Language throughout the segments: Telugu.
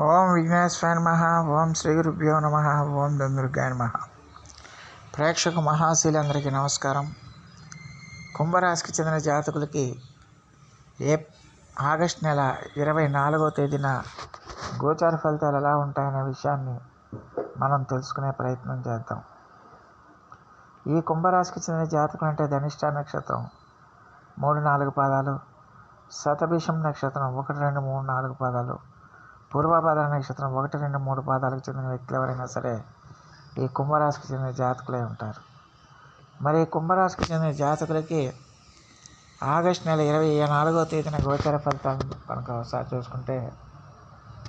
ఓం విఘ్నేశ్వరాయ నమ ఓం శ్రీ గురుభ్యో నమ ఓం దుర్గాయ నమ. ప్రేక్షక మహాశీలందరికీ నమస్కారం. కుంభరాశికి చెందిన జాతకులకి ఏ ఆగస్ట్ నెల ఇరవై నాలుగో తేదీన గోచార ఫలితాలు ఎలా ఉంటాయనే విషయాన్ని మనం తెలుసుకునే ప్రయత్నం చేద్దాం. ఈ కుంభరాశికి చెందిన జాతకులు అంటే ధనిష్ట నక్షత్రం మూడు నాలుగు పాదాలు శతభిషం నక్షత్రం ఒకటి రెండు మూడు నాలుగు పాదాలు పూర్వపాదాల నక్షత్రం ఒకటి రెండు మూడు పాదాలకు చెందిన వ్యక్తులు ఎవరైనా సరే ఈ కుంభరాశికి చెందిన జాతకులే ఉంటారు. మరి కుంభరాశికి చెందిన జాతకులకి ఆగస్ట్ నెల ఇరవై నాలుగో తేదీన గోచర ఫలితం కనుక ఒకసారి చూసుకుంటే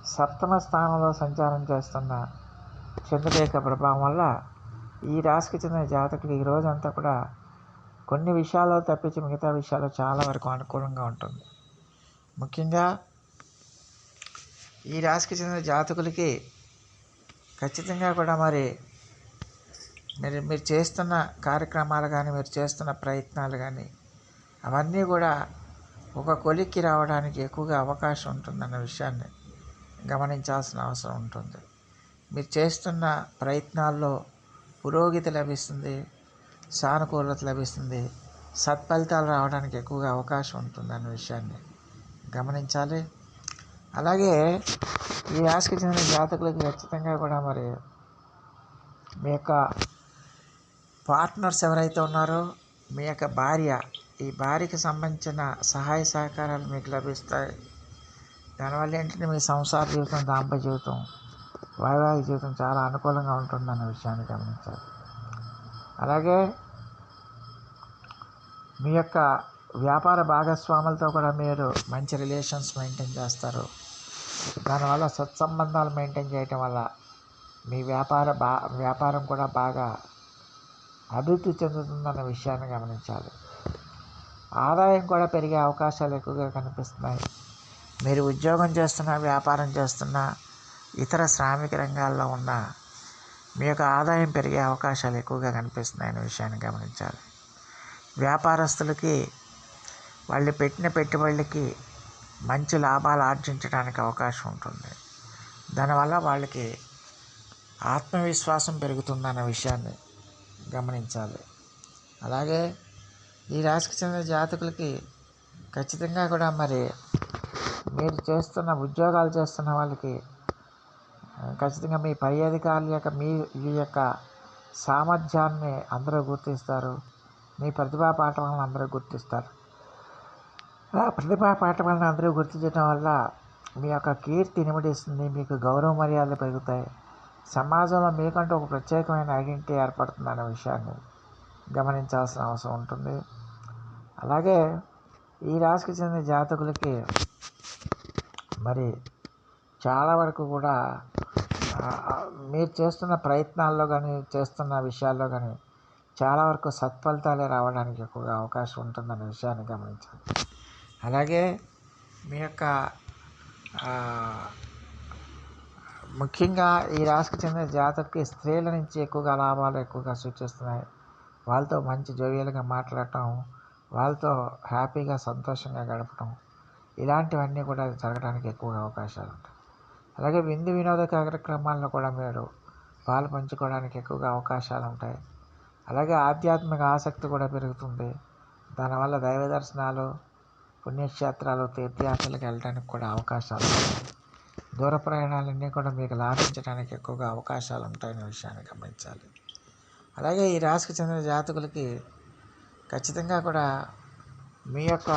సప్తమ స్థానంలో సంచారం చేస్తున్న చంద్రరేఖ ప్రభావం వల్ల ఈ రాశికి చెందిన జాతకులు ఈ రోజంతా కూడా కొన్ని విషయాల్లో తప్పించి మిగతా విషయాలు చాలా వరకు అనుకూలంగా ఉంటుంది. ముఖ్యంగా ఈ రాశికి చెందిన జాతకులకి ఖచ్చితంగా కూడా మరి మీరు మీరు చేస్తున్న కార్యక్రమాలు కానీ మీరు చేస్తున్న ప్రయత్నాలు కానీ అవన్నీ కూడా ఒక కొలిక్కి రావడానికి ఎక్కువగా అవకాశం ఉంటుందన్న విషయాన్ని గమనించాల్సిన అవసరం ఉంటుంది. మీరు చేస్తున్న ప్రయత్నాల్లో పురోగతి లభిస్తుంది సానుకూలత లభిస్తుంది సత్ఫలితాలు రావడానికి ఎక్కువగా అవకాశం ఉంటుందన్న విషయాన్ని గమనించాలి. అలాగే ఈ రాశికి చెందిన జాతకులకి ఖచ్చితంగా కూడా మరి మీ యొక్క పార్ట్నర్స్ ఎవరైతే ఉన్నారో మీ యొక్క భార్య ఈ భార్యకి సంబంధించిన సహాయ సహకారాలు మీకు లభిస్తాయి. దానివల్ల ఏంటంటే మీ సంసార జీవితం దాంపత్య జీవితం వైవాహిక జీవితం చాలా అనుకూలంగా ఉంటుందన్న విషయాన్ని గమనించాలి. అలాగే మీ యొక్క వ్యాపార భాగస్వాములతో కూడా మీరు మంచి రిలేషన్స్ మెయింటైన్ చేస్తారు. దానివల్ల సత్సంబంధాలు మెయింటైన్ చేయటం వల్ల మీ వ్యాపార బా వ్యాపారం కూడా బాగా అభివృద్ధి చెందుతుందన్న విషయాన్ని గమనించాలి. ఆదాయం కూడా పెరిగే అవకాశాలు ఎక్కువగా కనిపిస్తున్నాయి. మీరు ఉద్యోగం చేస్తున్నా వ్యాపారం చేస్తున్నా ఇతర శ్రామిక రంగాల్లో ఉన్న మీ యొక్క ఆదాయం పెరిగే అవకాశాలు ఎక్కువగా కనిపిస్తున్నాయి అనే విషయాన్ని గమనించాలి. వ్యాపారస్తులకి వాళ్ళు పెట్టిన పెట్టుబడులకి మంచి లాభాలు ఆర్జించడానికి అవకాశం ఉంటుంది. దానివల్ల వాళ్ళకి ఆత్మవిశ్వాసం పెరుగుతుందన్న విషయాన్ని గమనించాలి. అలాగే ఈ రాశికి చెందిన జాతకులకి ఖచ్చితంగా కూడా మరి మీరు చేస్తున్న ఉద్యోగాలు చేస్తున్న వాళ్ళకి ఖచ్చితంగా మీ పై అధికారుల యొక్క మీ ఈ యొక్క సామర్థ్యాన్ని అందరూ గుర్తిస్తారు. మీ ప్రతిభా పాఠవాలను అందరూ గుర్తిస్తారు. ఆ ప్రతిభా పాఠవాలను అందరూ గుర్తించడం వల్ల మీ యొక్క కీర్తి ఇనుమడిస్తుంది మీకు గౌరవ మర్యాదలు పెరుగుతాయి. సమాజంలో మీకంటూ ఒక ప్రత్యేకమైన ఐడెంటిటీ ఏర్పడుతుందనే విషయాన్ని గమనించాల్సిన అవసరం ఉంటుంది. అలాగే ఈ రాశికి చెందిన జాతకులకి మరి చాలా వరకు కూడా మీరు చేస్తున్న ప్రయత్నాల్లో కానీ చేస్తున్న విషయాల్లో కానీ చాలా వరకు సత్ఫలితాలే రావడానికి ఎక్కువగా అవకాశం ఉంటుందనే విషయాన్ని గమనించాలి. అలాగే మీ యొక్క ముఖ్యంగా ఈ రాశికి చెందిన జాతకి స్త్రీల నుంచి ఎక్కువగా లాభాలు ఎక్కువగా సూచిస్తున్నాయి. వాళ్ళతో మంచి జోవియల్గా మాట్లాడటం వాళ్ళతో హ్యాపీగా సంతోషంగా గడపటం ఇలాంటివన్నీ కూడా జరగడానికి ఎక్కువగా అవకాశాలు ఉంటాయి. అలాగే విందు వినోద కార్యక్రమాల్లో కూడా మీరు పాలు పంచుకోవడానికి ఎక్కువగా అవకాశాలు ఉంటాయి. అలాగే ఆధ్యాత్మిక ఆసక్తి కూడా పెరుగుతుంది. దానివల్ల దైవ దర్శనాలు పుణ్యక్షేత్రాలు తీర్థయాత్రలకు వెళ్ళడానికి కూడా అవకాశాలు ఉంటాయి దూర ప్రయాణాలన్నీ కూడా మీకు లాభించడానికి ఎక్కువగా అవకాశాలు ఉంటాయనే విషయాన్ని గమనించాలి. అలాగే ఈ రాశికి చెందిన జాతకులకి ఖచ్చితంగా కూడా మీ యొక్క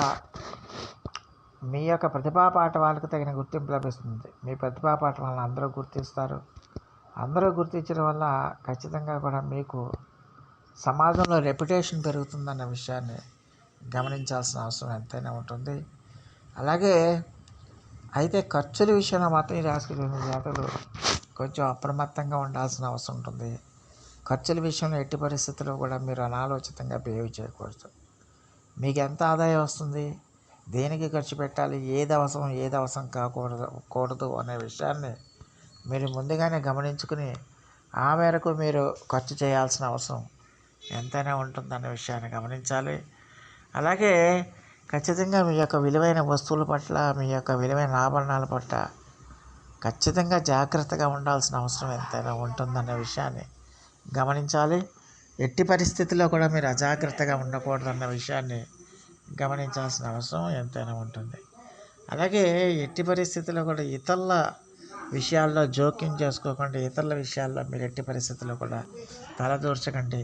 మీ యొక్క ప్రతిభా పాఠవాలకు తగిన గుర్తింపు లభిస్తుంది. మీ ప్రతిభా పాఠవాలను అందరూ గుర్తిస్తారు. అందరూ గుర్తించడం వల్ల ఖచ్చితంగా కూడా మీకు సమాజంలో రెప్యుటేషన్ పెరుగుతుందన్న విషయాన్ని గమనించాల్సిన అవసరం ఎంతైనా ఉంటుంది. అలాగే అయితే ఖర్చుల విషయంలో మాత్రం ఈ రాశికి జాతకులు కొంచెం అప్రమత్తంగా ఉండాల్సిన అవసరం ఉంటుంది. ఖర్చుల విషయంలో ఎట్టి పరిస్థితుల్లో కూడా మీరు అనాలోచితంగా బిహేవ్ చేయకూడదు. మీకు ఎంత ఆదాయం వస్తుంది? దేనికి ఖర్చు పెట్టాలి? ఏది అవసరం? ఏది అవసరం కాకూడదు కూడదు అనే విషయాన్ని మీరు ముందుగానే గమనించుకుని ఆ మేరకు మీరు ఖర్చు చేయాల్సిన అవసరం ఎంతైనా ఉంటుందనే విషయాన్ని గమనించాలి. అలాగే ఖచ్చితంగా మీ యొక్క విలువైన వస్తువుల పట్ల మీ యొక్క విలువైన ఆభరణాల పట్ల ఖచ్చితంగా జాగ్రత్తగా ఉండాల్సిన అవసరం ఎంతైనా ఉంటుందన్న విషయాన్ని గమనించాలి. ఎట్టి పరిస్థితుల్లో కూడా మీరు అజాగ్రత్తగా ఉండకూడదన్న విషయాన్ని గమనించాల్సిన అవసరం ఎంతైనా ఉంటుంది. అలాగే ఎట్టి పరిస్థితుల్లో కూడా ఇతరుల విషయాల్లో జోక్యం చేసుకోకండి. ఇతరుల విషయాల్లో మీరు ఎట్టి పరిస్థితుల్లో కూడా తలదూర్చకండి.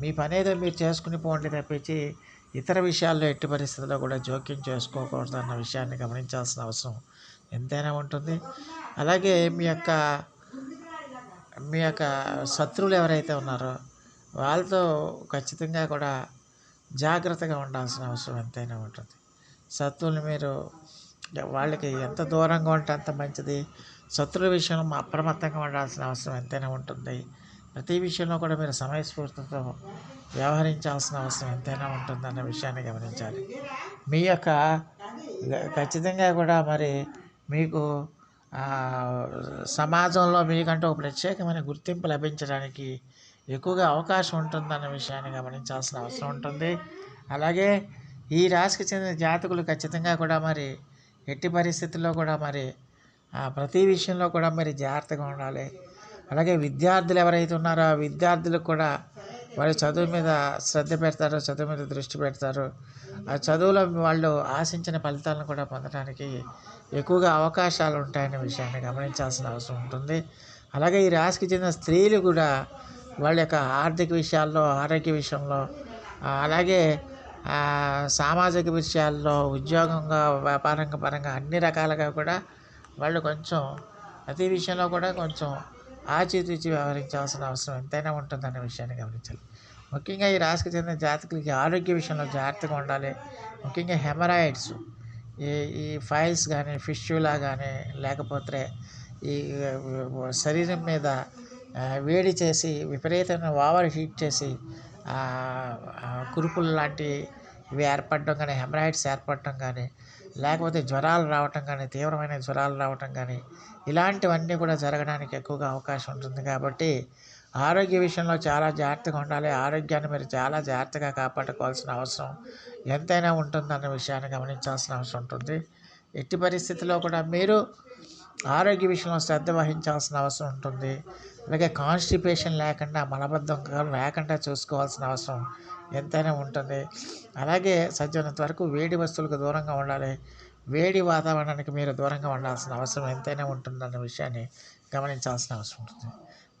మీ పని ఏదో మీరు చేసుకుని పోండి తప్పించి ఇతర విషయాల్లో ఎట్టి పరిస్థితుల్లో కూడా జోక్యం చేసుకోకూడదు అన్న విషయాన్ని గమనించాల్సిన అవసరం ఎంతైనా ఉంటుంది. అలాగే మీ యొక్క మీ యొక్క శత్రువులు ఎవరైతే ఉన్నారో వాళ్ళతో ఖచ్చితంగా కూడా జాగ్రత్తగా ఉండాల్సిన అవసరం ఎంతైనా ఉంటుంది. శత్రువులు మీరు వాళ్ళకి ఎంత దూరంగా ఉంటే అంత మంచిది. శత్రువుల విషయంలో అప్రమత్తంగా ఉండాల్సిన అవసరం ఎంతైనా ఉంటుంది. ప్రతి విషయంలో కూడా మీరు సమయస్ఫూర్తితో వ్యవహరించాల్సిన అవసరం ఎంతైనా ఉంటుందన్న విషయాన్ని గమనించాలి. మీ యొక్క ఖచ్చితంగా కూడా మరి మీకు సమాజంలో మీకంటూ ఒక ప్రత్యేకమైన గుర్తింపు లభించడానికి ఎక్కువగా అవకాశం ఉంటుందన్న విషయాన్ని గమనించాల్సిన అవసరం ఉంటుంది. అలాగే ఈ రాశికి చెందిన జాతకులు ఖచ్చితంగా కూడా మరి ఎట్టి పరిస్థితుల్లో కూడా మరి ప్రతి విషయంలో కూడా మరి జాగ్రత్తగా ఉండాలి. అలాగే విద్యార్థులు ఎవరైతే ఉన్నారో ఆ విద్యార్థులకు కూడా వారి చదువు మీద శ్రద్ధ పెడతారు చదువు మీద దృష్టి పెడతారు. ఆ చదువులో వాళ్ళు ఆశించిన ఫలితాలను కూడా పొందడానికి ఎక్కువగా అవకాశాలు ఉంటాయనే విషయాన్ని గమనించాల్సిన అవసరం ఉంటుంది. అలాగే ఈ రాశికి చెందిన స్త్రీలు కూడా వాళ్ళ యొక్క ఆర్థిక విషయాల్లో ఆరోగ్య విషయంలో అలాగే సామాజిక విషయాల్లో ఉద్యోగంగా వ్యాపారంగా పరంగా అన్ని రకాలుగా కూడా వాళ్ళు కొంచెం ప్రతి విషయంలో కూడా కొంచెం ఆచితూచి వ్యవహరించాల్సిన అవసరం ఎంతైనా ఉంటుందనే విషయాన్ని గమనించాలి. ముఖ్యంగా ఈ రాశికి చెందిన జాతకులకి ఆరోగ్య విషయంలో జాగ్రత్తగా ఉండాలి. ముఖ్యంగా హెమరాయిడ్స్ ఈ ఈ ఫైల్స్ కానీ ఫిష్యులా కానీ లేకపోతే ఈ శరీరం మీద వేడి చేసి విపరీతమైన ఓవర్ హీట్ చేసి కురుపులు లాంటివి ఇవి ఏర్పడడం కానీ హెమరాయిడ్స్ ఏర్పడటం కానీ లేకపోతే జ్వరాలు రావటం కానీ తీవ్రమైన జ్వరాలు రావటం కానీ ఇలాంటివన్నీ కూడా జరగడానికి ఎక్కువగా అవకాశం ఉంటుంది కాబట్టి ఆరోగ్య విషయంలో చాలా జాగ్రత్తగా ఉండాలి. ఆరోగ్యాన్ని మీరు చాలా జాగ్రత్తగా కాపాడుకోవాల్సిన అవసరం ఎంతైనా ఉంటుందన్న విషయాన్ని గమనించాల్సిన అవసరం ఉంటుంది. ఎట్టి పరిస్థితుల్లో కూడా మీరు ఆరోగ్య విషయంలో శ్రద్ధ వహించాల్సిన అవసరం ఉంటుంది. అలాగే కాన్స్టిపేషన్ లేకుండా మలబద్ధం లేకుండా చూసుకోవాల్సిన అవసరం ఎంతైనా ఉంటుంది. అలాగే సాధ్యమైనంత వరకు వేడి వస్తువులకు దూరంగా ఉండాలి. వేడి వాతావరణానికి మీరు దూరంగా ఉండాల్సిన అవసరం ఎంతైనా ఉంటుందన్న విషయాన్ని గమనించాల్సిన అవసరం ఉంటుంది.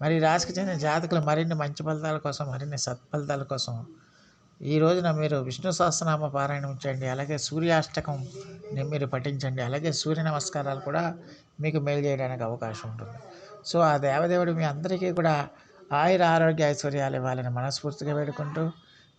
మరి రాశికి చెందిన జాతకులు మరిన్ని మంచి ఫలితాల కోసం మరిన్ని సత్ఫలితాల కోసం ఈ రోజున మీరు విష్ణు సహస్రనామ పారాయణం చేయండి. అలాగే సూర్యాష్టకం మీరు పఠించండి. అలాగే సూర్య నమస్కారాలు కూడా మీకు మేలు చేయడానికి అవకాశం ఉంటుంది. సో ఆ దేవదేవుడు మీ అందరికీ కూడా ఆయుర ఆరోగ్య ఐశ్వర్యాలు ఇవ్వాలని మనస్ఫూర్తిగా వేడుకుంటూ